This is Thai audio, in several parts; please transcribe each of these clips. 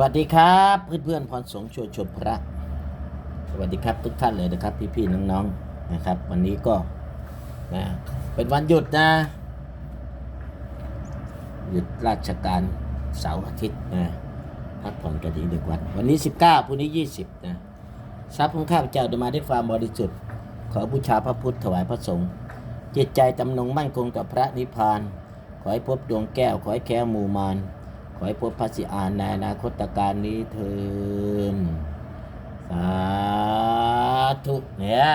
วัสดีครับเพื่อนเพื่อนๆพรสงฆ์ชวนชมพระ สวัสดีครับทุกท่านเลยนะครับ พี่ๆน้องๆนะครับ วันนี้ก็นะเป็นวันหยุดนะ หยุดราชการเสาร์อาทิตย์นะพักผ่อนกันอีกหนึ่งวัน วันนี้ 19พรุ่งนี้ 20นะทรัพย์ของข้าพเจ้าได้มาด้วยความบริสุทธิ์ ขอบูชาพระพุทธถวายพระสงฆ์จิตใจจำนงมั่นคงต่อพระนิพพาน ขอให้พบดวงแก้วขอให้แค้วมูมาร ขอให้พบพระสิอานในอนาคตการนี้เทินสาธุเนี่ย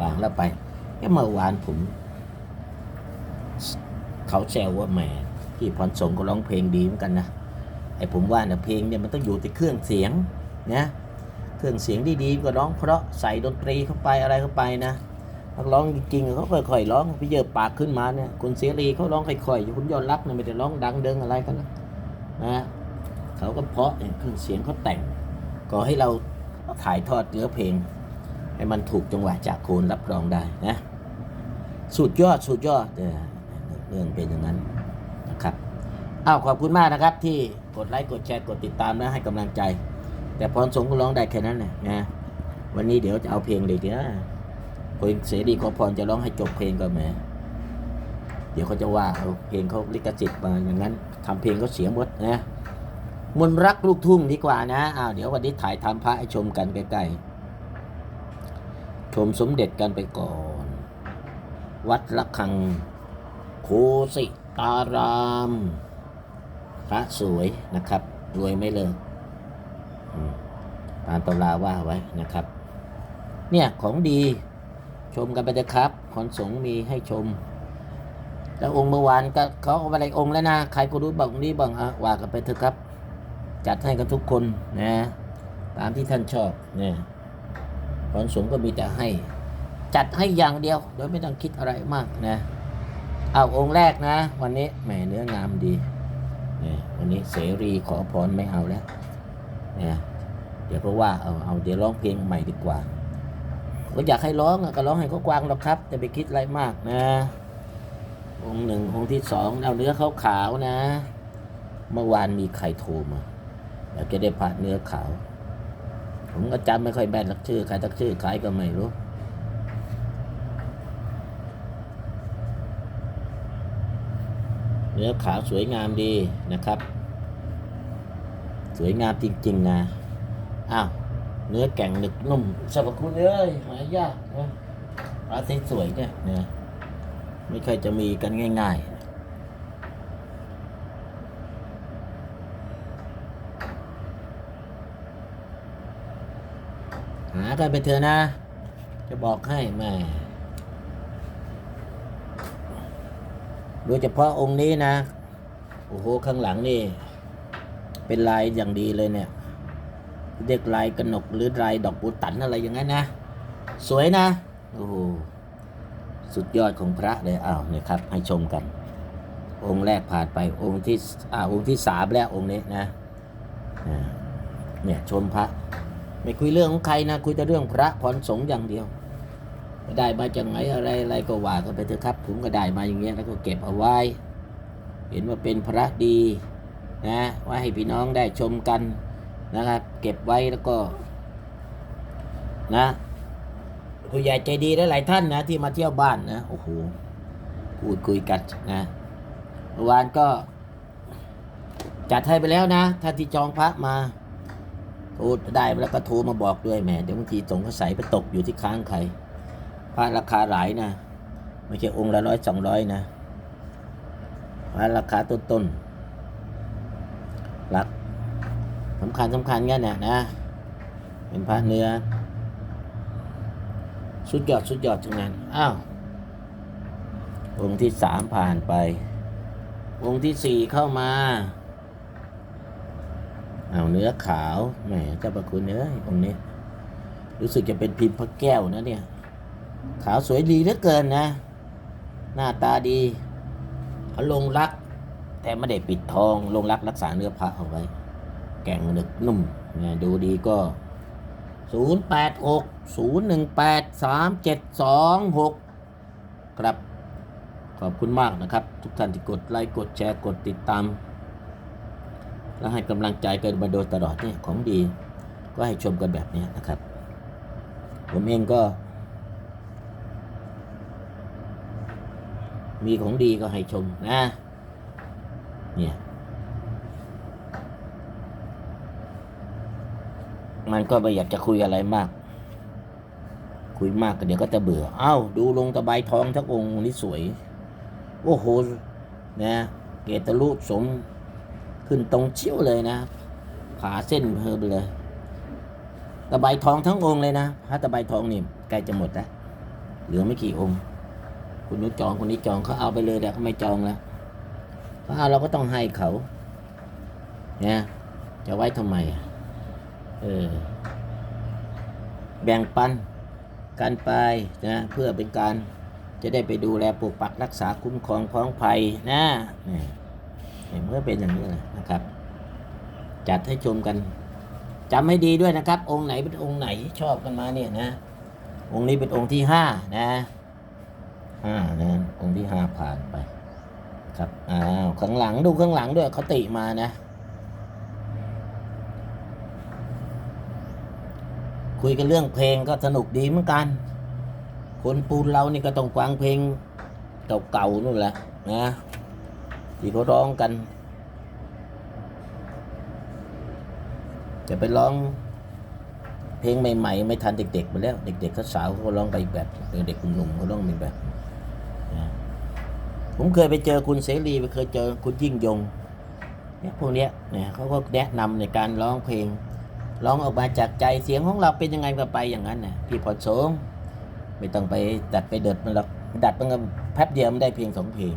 วางแล้วไปแค่เมื่อวานผม เขาแซวว่าแหมพี่พรสงก็ร้องเพลงดีเหมือนกันนะไอผมว่าเนี่ยเพลงเนี่ยมันต้องอยู่ที่เครื่องเสียงนะเครื่องเสียงดีๆก็ร้องเพราะใส่ดนตรีเข้าไปอะไรเข้าไปนะ นักร้องจริงๆเขาค่อยๆร้องพี่เยอะปากขึ้นมาเนี่ยคุณเสรีเขาร้องค่อยๆคุณยอดรักเนี่ยไม่ได้ร้องดังเดิงอะไรกันนะนะเขาก็เพาะเครื่องเสียงเขาแต่งก็ให้เราถ่ายทอดเนื้อเพลง ให้มันถูกจังหวะจากโคนรับรองได้นะสุดยอดสุดยอดเรื่องเป็นอย่างนั้นนะครับอ้าวขอบคุณมากนะครับ ที่กดไลค์กดแชร์กดติดตามนะให้กำลังใจ แต่พรสงฆ์ก็ร้องได้แค่นั้นแหละนะวันนี้เดี๋ยวจะเอาเพลงเลยเดี๋ยว เพลงเสรีขอพรจะร้องให้จบเพลงก่อนแหมเดี๋ยวเขาจะว่าเอาเพลงเขาลิขสิทธิ์มาอย่างนั้นทำเพลงเขาเสียหมดนะมนรักลูกทุ่งดีกว่านะอ้าวเดี๋ยววันนี้ถ่ายทำพระให้ชมกันใกล้ๆชมสมเด็จกันไปก่อน วัดระฆัง โคสิตาราม พระสวยนะครับ รวยไม่เลิกตามตำราว่าไว้นะครับ เนี่ยของดี ชมกันไปเถอะครับขอนสงมีให้ชม แล้วองค์เมื่อวานก็เขาเอาอะไรองค์แล้วนะใครก็รู้บอกนี้บางอะว่ากันไปเถอะครับ จัดให้กันทุกคนนะตามที่ท่านชอบเนี่ยขอนสงก็มีแต่ให้ จัดให้อย่างเดียว โดยไม่ต้องคิดอะไรมากนะเอาองค์แรกนะ วันนี้แหมเนื้องามดีนี่วันนี้เสรีขอพรไม่เอาแล้วเนี่ยเดี๋ยวก็ว่าเอาเอาเดี๋ยวร้องเพลงใหม่ดีกว่า ก็อยากให้ร้องก็ร้องให้เขากวางหรอกครับจะไปคิดอะไรมากนะ องค์หนึ่งองค์ที่สองเอาเนื้อขาวขาวนะ เมื่อวานมีใครโทรมาอยากจะได้ผ่าเนื้อขาว ผมก็จำไม่ค่อยแม่นลักชื่อใครตักชื่อใครก็ไม่รู้เนื้อขาวสวยงามดีนะครับ สวยงามจริง ๆ นะ อ้าว เนื้อแก่งหนึกนุ่มสรรพคุณเอ้ยหายากนะปลาสวยๆเนี่ยนะไม่ค่อยจะมีกันง่าย ๆหากันไปเถอะนะ จะบอกให้แม่โดยเฉพาะองค์นี้นะ โอ้โห ข้างหลังนี่ เป็นลายอย่างดีเลยเนี่ย เรียกลายกระหนกหรือลายดอกปูตันอะไรอย่างนั้นนะ สวยนะโอ้โหสุดยอดของพระเลยอ้าวเนี่ยครับ ให้ชมกัน องค์แรกผ่านไปองค์ที่อ่าองค์ที่สามแล้วองค์นี้นะเนี่ยชมพระ ไม่คุยเรื่องของใครนะ คุยแต่เรื่องพระพรสงฆ์อย่างเดียวได้มาจากไหนอะไรอะไรก็ว่ากันไปเถอะครับ ผมก็ได้มาอย่างเงี้ยแล้วก็เก็บเอาไว้ เห็นว่าเป็นพระดีนะไว้ให้พี่น้องได้ชมกัน นะครับ เก็บไว้แล้วก็ นะผู้ใหญ่ใจดีหลายท่านนะ ที่มาเที่ยวบ้านนะโอ้โหพูดคุยกันนะเมื่อวานก็ จัดให้ไปแล้วนะท่านที่จองพระมาโทรได้แล้วก็โทรมาบอกด้วยแหมเดี๋ยวบางทีสงสัยไปตกอยู่ที่ค้างใครพระราคาหลายนะไม่ใช่องค์ละร้อยสองร้อยนะพระราคาต้นๆหลัก สำคัญสำคัญกันนะนะ เป็นพระเนื้อ สุดยอดสุดยอดทั้งนั้น อ้าว องค์ที่สามผ่านไป องค์ที่สี่เข้ามาเอาเนื้อขาวแหมเจ้าประคุณเอ้ยองค์นี้ รู้สึกจะเป็นพิมพ์พระแก้วนะเนี่ย ขาวสวยดีเหลือเกินนะ หน้าตาดีเขาลงรัก แต่ไม่ได้ปิดทองลงรักรักษาเนื้อพระเอาไว้ แก่งหนึกนุ่มเนี่ยดูดีก็ 0 8 6 0 1 8 3 7 2 6 ครับ ขอบคุณมากนะครับ ทุกท่านที่กดไลค์กดแชร์กดติดตาม แล้วให้กำลังใจกันมาโดยตลอดเนี่ยของดีก็ให้ชมกันแบบนี้นะครับ ผมเองก็ มีของดีก็ให้ชมนะเนี่ย มันก็ไม่อยากจะคุยอะไรมาก คุยมากก็เดี๋ยวก็จะเบื่อ เอ้า ดูลงตะไบทองทักองค์นี่สวย โอ้โห นะ เกตลุสม ขึ้นตรงเชี่ยวเลยนะผ่าเส้นเพอไปเลย ตะไบทองทั้งองค์เลยนะพระตะไบทองนี่ใกล้จะหมดแล้ว เหลือไม่กี่องค์ คุณนู้จองคนนี้จองเขาเอาไปเลยแต่เขาไม่จองแล้วเขาเอาเราก็ต้องให้เขา เนี่ย จะไว้ทำไมอะ เออแบ่งปันกันไปนะเพื่อเป็นการจะได้ไปดูแลปกปักรักษาคุ้มครองพ้องภัยนะนี่เมื่อเป็นอย่างนี้นะครับ จัดให้ชมกันจำให้ดีด้วยนะครับ องค์ไหนเป็นองค์ไหนชอบกันมาเนี่ยนะ องค์นี้เป็นองค์ที่ห้านะห้านะองค์ที่ห้าผ่านไป ครับอ้าวข้างหลังดูข้างหลังด้วยเขาติมานะ คุยกันเรื่องเพลงก็สนุกดีเหมือนกัน คนปูนเรานี่ก็ต้องฟังเพลงเก่าๆนู่นแหละนะที่เขาร้องกัน จะไปร้องเพลงใหม่ๆ ไม่ทันเด็กๆไปแล้ว เด็กๆเขาสาวเขาร้องไปแบบเด็กๆหนุ่มๆเขาร้องไปแบบผมเคยไปเจอคุณเสรีไปเคยเจอคุณยิ่งยงเนี่ยพวกเนี้ยเนี่ยเขาก็แนะนำในการร้องเพลง ร้องออกมาจากใจเสียงของเราเป็นยังไงก็ไปอย่างนั้นนะพี่พอโสมไม่ต้องไปดัดไปเดิดมันหรอกดัดมันก็แป๊บเดียวมันได้เพียงสองเพลง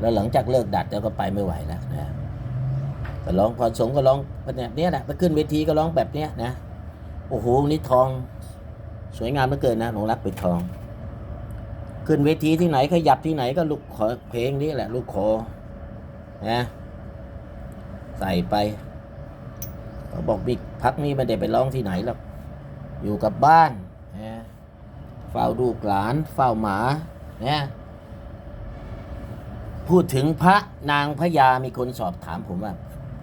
แล้วหลังจากเลิกดัดแล้วก็ไปไม่ไหวแล้วนะแต่ร้องพอสงก็ร้องแบบนี้แหละไปขึ้นเวทีก็ร้องแบบเนี้ยนะโอ้โหนี่ทอง สวยงามเหลือเกินนะหลงรักเป็นทอง ขึ้นเวทีที่ไหนขยับที่ไหนก็ลูกขอเพลงนี้แหละ ลูกขอนะใส่ไป เขาบอกบิ๊กพักนี้ไม่ได้ไปร้องที่ไหนหรอกอยู่กับบ้านนะเฝ้าลูกหลานเฝ้าหมานะพูดถึงพระนางพญามีคนสอบถามผมว่า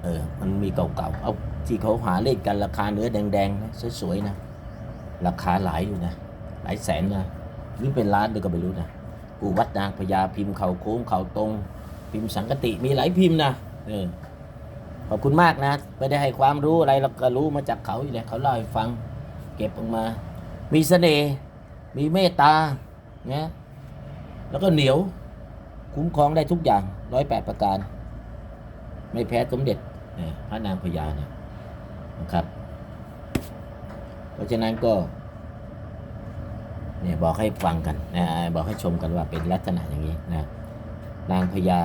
เออ มันมีเก่าๆเอาที่เขาหาเลขกันราคาเนื้อแดงๆนะสวยๆนะราคาหลายอยู่นะหลายแสนนะหรือเป็นล้านด้วยก็ไม่รู้นะกูวัดนางพญาพิมพ์เขาโค้งเขาตรง พิมพ์สังกติมีหลายพิมพ์นะเออ ขอบคุณมากนะ ไม่ได้ให้ความรู้อะไรเราก็รู้มาจากเขาอยู่แล้วเขาเล่าให้ฟัง เก็บออกมา มีเสน่ห์มีเมตตาเนี่ยแล้วก็เหนียว คุ้มครองได้ทุกอย่างร้อยแปดประการ ไม่แพ้สมเด็จเนี่ยพระนางพญาเนี่ยนะครับ เพราะฉะนั้นก็เนี่ยบอกให้ฟังกันนะบอกให้ชมกันว่าเป็นลักษณะอย่างนี้นะนางพญา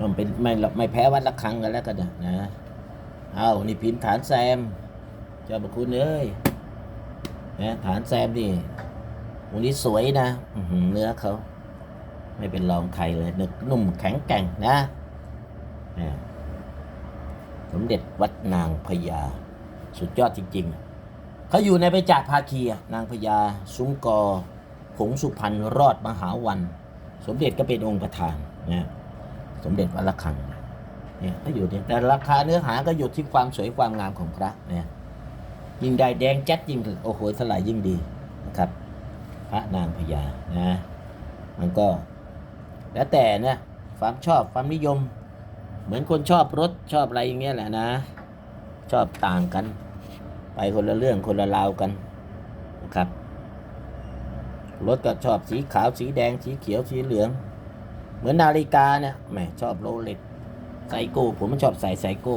มันเป็นไม่ไม่แพ้วัดละครังกันแล้วกันนะนะเอานี่พิมพ์ฐานแซมเจ้าพระคุณเอ้ยนะฐานแซมนี่วันนี้สวยนะเนื้อเขาไม่เป็นรองใครเลยนึกนุ่มแข็งแกร่งนะสมเด็จวัดนางพญาสุดยอดจริง ๆ เขาอยู่ในไปจากภาคีนางพญาซุ้มกอผงสุพรรณรอดมหาวัน สมเด็จก็เป็นองค์ประธานนะ สมเด็จวัดระฆังเนี่ยก็อยู่ที่แต่ราคาเนื้อหาก็อยู่ที่ความสวยความงามของพระเนี่ยยิ่งได้แดงแจ๊ดยิ่งโอ้โหเท่าไหร่ยิ่งดีนะครับ พระนางพญานะมันก็ แล้วแต่นะความชอบความนิยม เหมือนคนชอบรถชอบอะไรอย่างเงี้ยแหละนะ ชอบต่างกัน ไปคนละเรื่องคนละราวกันนะครับรถก็ชอบสีขาวสีแดงสีเขียวสีเหลือง เหมือนนาฬิกาเนี่ยแหมชอบโรเล็กไซโก้ผมมันชอบใส่ไซโก้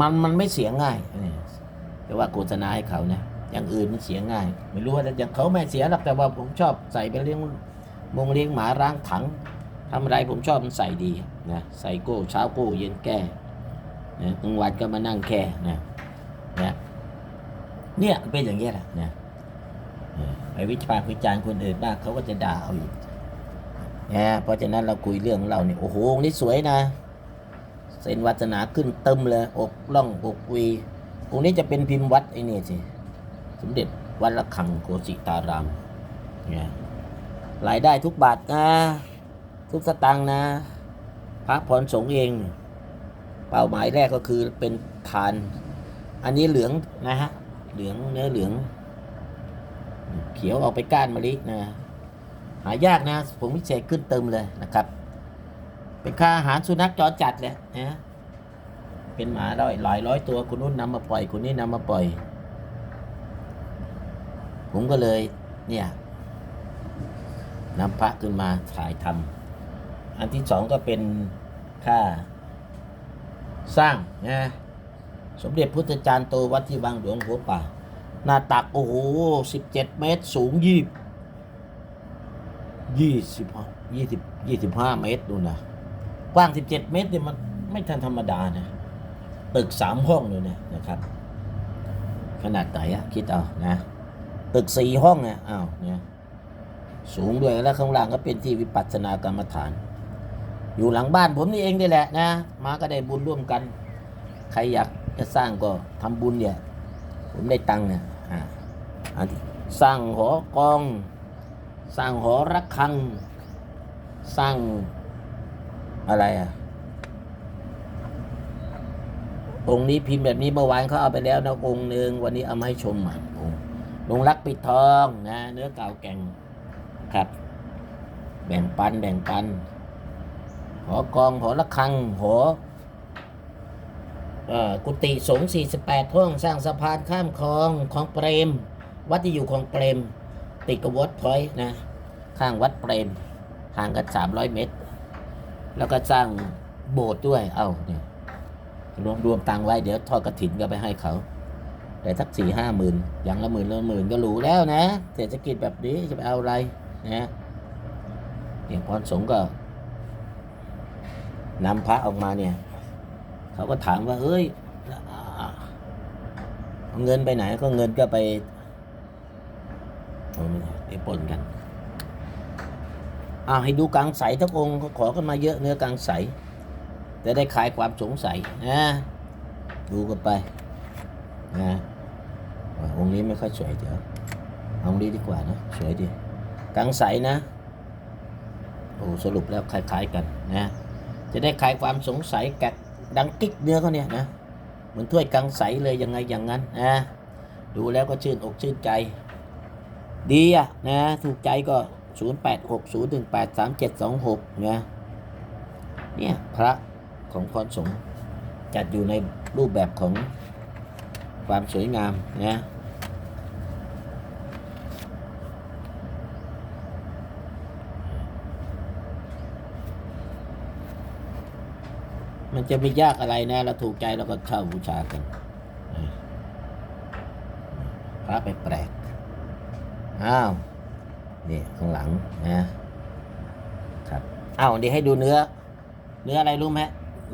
มันมันไม่เสียง่ายแต่ว่าโฆษณาให้เขานะอย่างอื่นมันเสียง่าย ไม่รู้ว่าอย่างเขาไม่เสียหรอกแต่ว่าผมชอบใส่ไปเลี้ยงมงเลี้ยงหมาล้างถังทำอะไรผมชอบมันใส่ดีนะไซโก้เช้าโก้เย็นแก้นะกลางวันก็มานั่งแค่นะนะเนี่ยเป็นอย่างเงี้ยแหละนะไปวิจารณ์วิจารณ์คนอื่นบ้างเขาก็จะด่าเอาอีก นะเพราะฉะนั้นเราคุยเรื่องของเราเนี่ยโอ้โหองค์นี่สวยนะ เส้นวัฒนาขึ้นเติมเลยอกล่องอกวีองค์นี้จะเป็นพิมพ์วัดไอ้นี่สิสมเด็จวัดระฆังโกสิตารามเนี่ยรายได้ทุกบาทนะ ทุกสตางค์นะพระพรสงฆ์เอง เป้าหมายแรกก็คือเป็นทาน อันนี้เหลืองนะฮะเหลืองเนื้อเหลือง เขียวออกไปก้านมะลินะ หายากนะผมพิเศษขึ้นเติมเลยนะครับ เป็นค่าอาหารสุนัขจรจัดเลยนะเป็นหมาร้อยหลายร้อยตัวคุณนู้นนำมาปล่อยคุณนี่นำมาปล่อย ผมก็เลยเนี่ยนำพระขึ้นมาถ่ายทำอันที่สองก็เป็นค่าสร้างนะสมเด็จพุทธจารย์โตวัดที่บางหลวงหัวป่า หน้าตักโอ้โหสิบเจ็ดเมตร สูงยี่ ยี่สิบยี่สิบยี่สิบห้าเมตรดูนะกว้างสิบเจ็ดเมตรเนี่ยมันไม่ทันธรรมดานะตึกสามห้องเลยเนี่ยนะครับ ขนาดไหนอะคิดเอานะตึกสี่ห้องเนี่ยอ้าวเนี่ยสูงด้วยแล้วข้างล่างก็เป็นที่วิปัสสนากรรมฐาน อยู่หลังบ้านผมนี่เองนี่แหละนะ มาก็ได้บุญร่วมกัน ใครอยากจะสร้างก็ทำบุญเนี่ย ผมได้ตังค์เนี่ยอ่าสร้างหอกอง สร้างหอระฆัง สร้างอะไรอะองค์นี้พิมพ์แบบนี้เมื่อวานเขาเอาไปแล้วนะองค์หนึ่งวันนี้เอามาให้ชมใหม่องค์ลงรักปิดทองนะเนื้อเก่าแก่งครับ แบ่งปันแบ่งปัน หอกองหอระฆังหออ่อกุฏิสงฆ์48ห้องสร้างสะพานข้ามคลองของเปรม วัดที่อยู่ของเปรม ติดกับวัดพอยนะ ข้างวัดเปรมห่างกัน300เมตร แล้วก็สร้างโบสถ์ด้วย เอาเนี่ยรวมรวมตังไว้เดี๋ยวทอดกระถินก็ไปให้เขา แต่ทักสี่ห้าหมื่นอย่างละหมื่นละหมื่นก็รู้แล้วนะ เศรษฐกิจแบบนี้จะไปเอาอะไรนะเนี่ยพรสงฆ์ก็นำพระออกมาเนี่ย เขาก็ถามว่าเอ้ย เงินไปไหนก็เงินก็ไป ไม่ได้ปปนกันอ้าวให้ดูกังใสทั้งองค์ขอกันมาเยอะเนื้อกังใสจะได้คลายความสงสัยนะดูกันไปนะองค์นี้ไม่ค่อยสวยเดี๋ยวเอาองค์นี้ดีกว่านะสวยดีกังใสนะโอ้สรุปแล้วคล้ายๆกันนะจะได้คลายความสงสัยกัดดังกิ๊กเนื้อเขาเนี่ยนะเหมือนถ้วยกังใสเลยยังไงอย่างนั้นนะดูแล้วก็ชื่นอกชื่นใจ ดีอะนะถูกใจก็ 0 8 6 0 1 8 3 7 2 6นะเนี่ยพระของพรสงฆ์จัดอยู่ในรูปแบบของความสวยงามนะมันจะไม่ยากอะไรนะเราถูกใจเราก็เข้าบูชากันพระไปแปลก อ้าวนี่ข้างหลังนะครับอ้าวเดี๋ยวให้ดูเนื้อ เนื้ออะไรรู้ไหม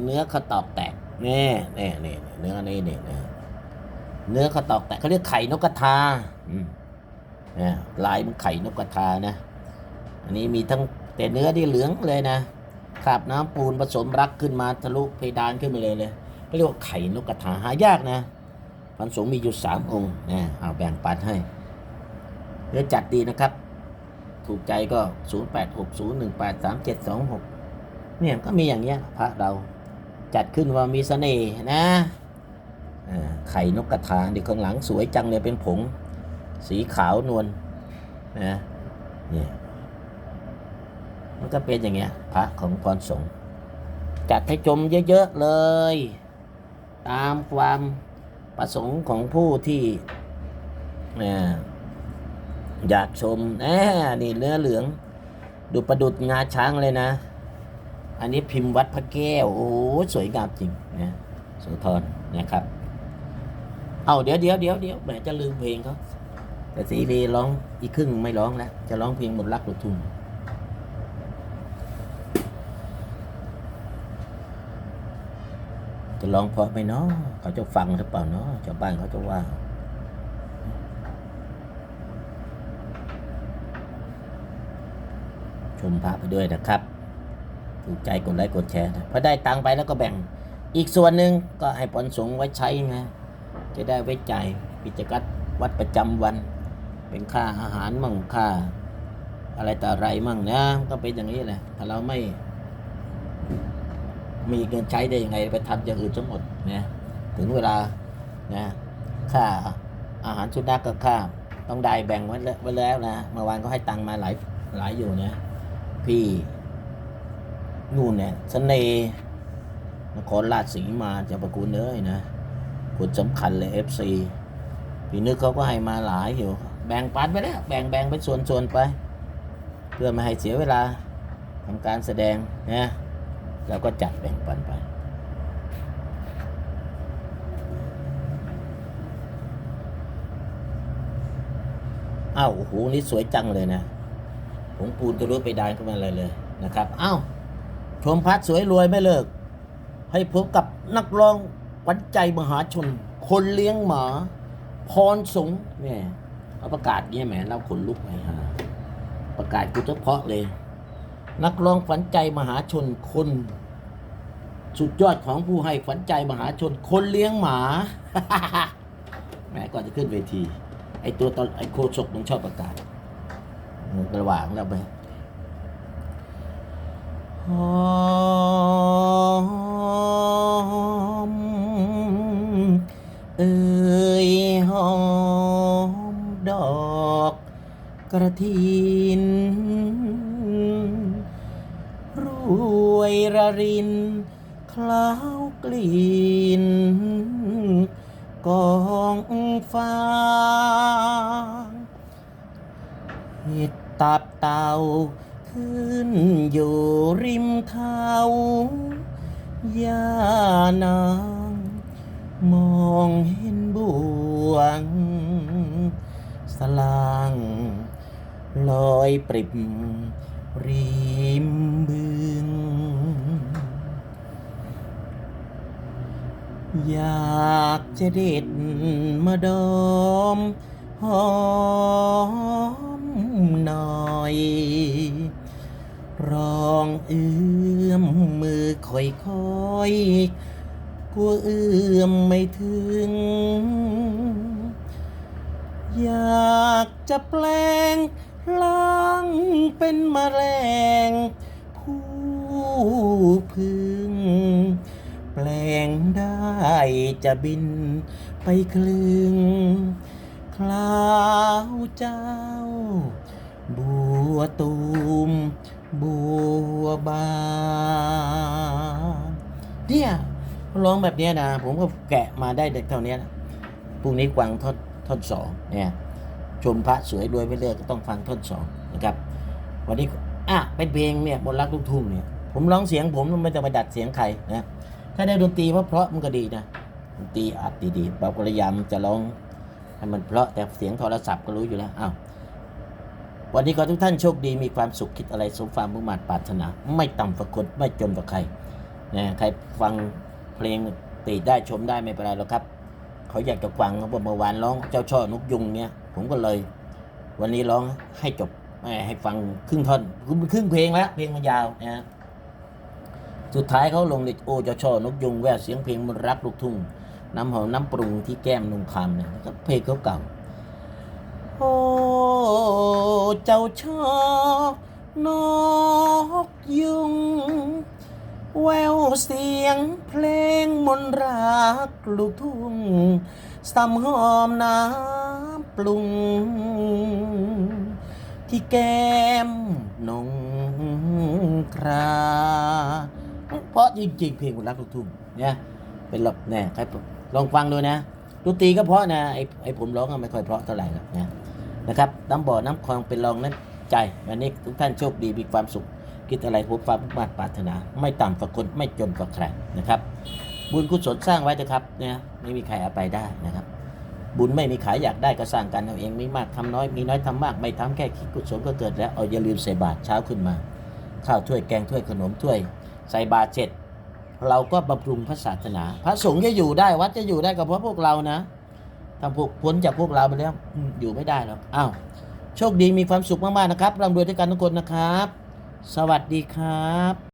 เนื้อข้าวตอกแตกนี่นี่นี่เนื้อนี่นี่เนื้อข้าวตอกแตกเขาเรียกไข่นกกระทาอืมเนี่ยลายมันไข่นกกระทานะ อันนี้มีทั้งแต่เนื้อที่เหลืองเลยนะขาบน้ำปูนผสมรักขึ้นมาทะลุเพดานขึ้นไปเลยเลยเขาเรียกว่าไข่นกกระทาหายากนะพันสงฆ์มีอยู่สามองค์นะเอาแบ่งปันให้ เนื้อจัดดีนะครับ ถูกใจก็ 0 8 6 0 1 8 3 7 2 6 เนี่ยก็มีอย่างเงี้ยพระเราจัดขึ้นว่ามีเสน่ห์นะอ่าไข่นกกระทาด็กข้างหลังสวยจังเลยเป็นผง สีขาวนวลนะเนี่ยมันก็เป็นอย่างเงี้ยพระของพรสงฆ์จัดให้ชมเยอะๆเลย ตามความประสงค์ของผู้ที่อ่า อยากชมแหมนี่เนื้อเหลือง ดูประดุดงาช้างเลยนะ อันนี้พิมพ์วัดพระแก้ว โอ้โหสวยงามจริงนะโสุธรนะครับ เอาเดี๋ยวเดี๋ยวเดี๋ยวเดี๋ยวแหมจะลืมเพลงเขาแต่สีรีร้องอีกครึ่งไม่ร้องแล้ว จะร้องเพลงหมดรักลูกทุ่งจะร้องเพราะไหมเนาะเขาจะฟังหรือเปล่าเนาะชาวบ้านเขาจะว่า ชมพระไปด้วยนะครับถูกใจกดไลค์กดแชร์นะพอได้ตังค์ไปแล้วก็แบ่งอีกส่วนหนึ่งก็ให้ปอนสงไว้ใช้นะจะได้ไว้จ่ายกิจกัดวัดประจำวัน เป็นค่าอาหารมั่งค่า อะไรต่ออะไรมั่งนะก็เป็นอย่างนี้แหละถ้าเราไม่มีเงินใช้ได้ยังไงไปทำอย่างอื่นทั้งหมดนะถึงเวลานะค่าอาหารชุดนักก็ค่าต้องได้แบ่งไว้แล้วไว้แล้วนะเมื่อวานก็ให้ตังค์มาหลายหลายอยู่นะ พี่นู่นเนี่ยเสน่ห์นครราชสีมาจะประกูลเอ้ยนะคนสำคัญเลยเอฟซีพี่นึกเขาก็ให้มาหลายอยู่ แบ่งปันไปแล้วแบ่งแบ่งเป็นส่วนๆไป เพื่อไม่ให้เสียเวลาทำการแสดงนะแล้วก็จัดแบ่งปันไปอ้าวโอ้โหนี่สวยจังเลยนะ ผมปูนตัวรู้ไปดานขึ้นมาเลยเลยนะครับอ้าวชมพัดสวยรวยไม่เลิก ให้พบกับนักร้องขวัญใจมหาชน คนเลี้ยงหมา พรสงเนี่ยเอาประกาศเนี่ยแหมเราขนลุกไปฮะประกาศกูเฉพาะเลย นักร้องขวัญใจมหาชนคน สุดยอดของผู้ให้ขวัญใจมหาชน คนเลี้ยงหมาแหมก่อนจะขึ้นเวที ไอตัวตอนไอโคศกต้องชอบประกาศ ระหว่างเราไปหอมเอ่ยหอมดอกกระถินรวยระรินคล้าวกลิ่นกองฟ้า ห็ดตับเต่าขึ้นอยู่ริมเขาย่านางมองเห็นบวง สลางลอยปริบริมบึงอยากจะเด็ดมาดมหอม หน่อยรองเอื้อมมือค่อยๆกลัวเอื้อมไม่ถึง อยากจะแปลงล้างเป็นมแมลงผู้พึ่งแปลงได้จะบินไปคลึงคลาวเจ้า บัวตูม บัวบานเนี่ยร้องแบบนี้นะ ผมก็แกะมาได้เด็กเท่านี้นะพรุ่งนี้กวางท่อนท่อนสองเนี่ยชมพระสวยรวยไม่เลิกก็ต้องฟังท่อนสองนะครับ วันนี้อะเป็นเพลงเนี่ยบนรักลูกทุ่งเนี่ยผมร้องเสียงผมมันไม่จะไปดัดเสียงใครนะถ้าได้ดนตรีเพราะเพราะๆมันก็ดีนะดนตรีอัดดีๆเบากระยำจะร้องให้มันเพราะแต่เสียงโทรศัพท์ก็รู้อยู่แล้วอ้าว วันนี้ขอทุกท่านโชคดีมีความสุขคิดอะไรสมความมุ่งมั่นปรารถนา ไม่ต่ำกว่าคนไม่จนกว่าใครนะใครฟังเพลงติได้ชมได้ไม่เป็นไรหรอกครับ เขาอยากจะฟังเขาบอกเมื่อวานร้องเจ้าช่อนกยุงเนี่ยผมก็เลย วันนี้ร้องให้จบไม่ให้ฟังครึ่งท่อนคือมันครึ่งเพลงแล้วเพลงมันยาวนะสุดท้ายเขาลงในโอเจ้าช่อนกยุงแววเสียงเพลงมนรักลูกทุ่งน้ำหอมน้ำปรุงที่แก้มนุ่งคำเนี่ยเพลงเขาเก่าโอ้ เจ้าชอนกยุง แววเสียงเพลงมนตรักลูกทุ่งซ้ำหอมน้ำปรุง ที่แก้มนงคราเพราะจริงๆเพลงคนรักลูกทุ่งเนี่ยเป็นหลบแน่ใครลองฟังดูนะดนตรีก็เพราะนะไอ้ไอ้ผมร้องก็ไม่ค่อยเพราะเท่าไหร่หรอกนะ นะครับน้ำบ่อน้ำคลองเป็นรองนั้นใจวันนี้ทุกท่านโชคดีมีความสุข คิดอะไรพบความมุ่งมั่นปรารถนา ไม่ต่ำกว่าคนไม่จนกว่าใครนะครับ บุญกุศลสร้างไว้เถอะครับเนี่ยไม่มีใครเอาไปได้นะครับ บุญไม่มีขายอยากได้ก็สร้างกันเอาเองมีมากทำน้อยมีน้อยทำมากไม่ทำแค่คิดกุศลก็เกิดแล้วเอาอย่าลืมใส่บาตรเช้าขึ้นมา ข้าวถ้วยแกงถ้วยขนมถ้วย ใส่บาตรเสร็จเราก็บำรุงพระศาสนา พระสงฆ์จะอยู่ได้วัดจะอยู่ได้ก็เพราะพวกเรานะ ถ้าพวกพ้นจากพวกเราไปแล้วอืมอยู่ไม่ได้หรอกอ้าวโชคดีมีความสุขมากๆนะครับร่ำรวยด้วยกันทุกคนนะครับ สวัสดีครับ